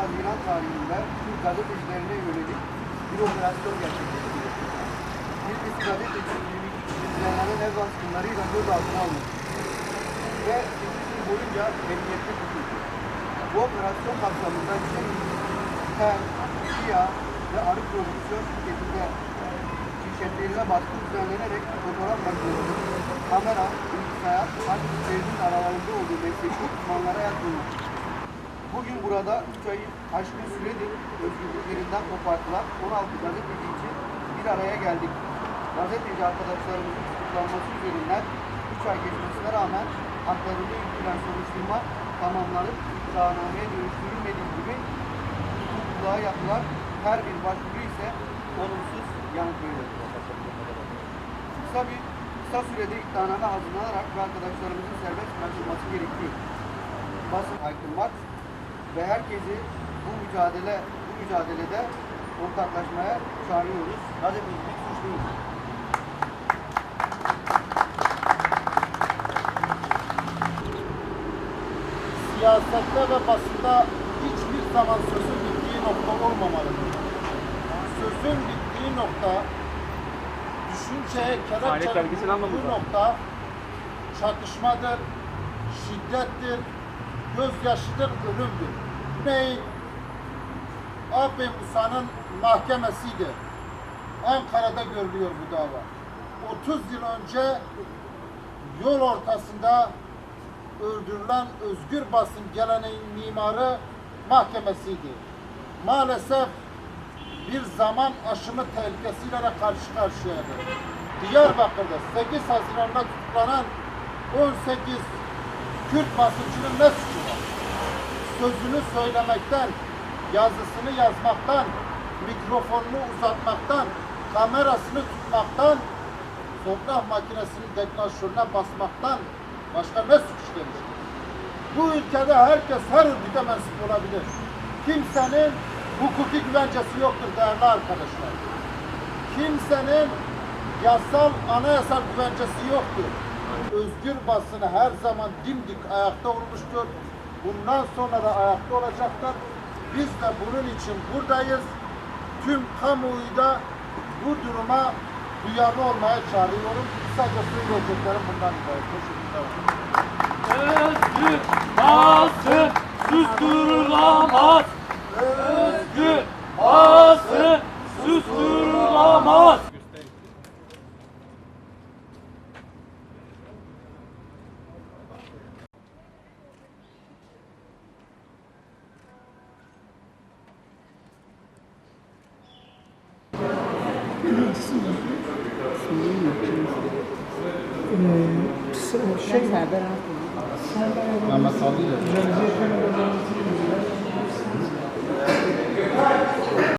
Haziran tarihinde Türk gazetecilerine yönelik bir operasyon gerçekleştirildi. Bir dizi gazeteci düzenlenen ev baskınlarıyla gözaltına alındı. Ve 8 gün boyunca emniyette tutuldu. Bu operasyon kapsamında Çin, Tel, Kia ve Arı Prodüksiyon şirketinde şirketlerine baskı düzenlenerek fotoğraf makinesi, kamera, bilgisayar, harp sisteminin aralarında olduğu mesleki uzmanlara yapılmış. Bugün burada 3 ayı aşkın süredir özgürlüklerinden kopartılan 16 gazeteci için bir araya geldik. Gazeteci arkadaşlarımızın tutuklanması üzerinden 3 ay geçmesine rağmen haklarında yürütülen soruşturma tamamlanıp iddianameye dönüştürülmediği gibi tutukluluğa yapılan her bir başvuru ise olumsuz yanıt veriyor. Kısa bir kısa sürede iddianame hazırlanarak bu arkadaşlarımızın serbest bırakılması gerekiyor. Basın aykırmak ve herkesi bu mücadele bu mücadelede ortaklaşmaya çağırıyoruz. Gazetecilik suç değil. siyasette ve basında hiçbir zaman sözün bittiği nokta olmamalıdır. Sözün bittiği nokta, düşünceye vurduğu daha. nokta çatışmadır, şiddettir, gözyaşıdır, ölümdür. Neyin? Abi Musa'nın mahkemesiydi. Ankara'da görülüyor bu dava. 30 yıl önce yol ortasında öldürülen özgür basın geleneğin mimarı mahkemesiydi. Maalesef bir zaman aşımı tehlikesiyle de karşı karşıyadır. Diyarbakır'da 8 Haziran'da tutuklanan 18 Kürt basıncının ne suçu var? Sözünü söylemekten, yazısını yazmaktan, mikrofonunu uzatmaktan, kamerasını tutmaktan, fotoğraf makinesinin deklanşörüne basmaktan başka ne suç işlemiştir? Bu ülkede herkes her örgüte mensup olabilir. Kimsenin hukuki güvencesi yoktur değerli arkadaşlar. Kimsenin yasal, anayasal güvencesi yoktur. Özgür basını her zaman dimdik ayakta olmuştur. Bundan sonra da ayakta olacaktır. Biz de bunun için buradayız. Tüm kamuoyu da bu duruma duyarlı olmaya çağırıyorum. Kısaca söyleyeceklerim bundan ibaret. Teşekkürler. Ee, şey, Serdar Serdar Mehmet Sallı ile.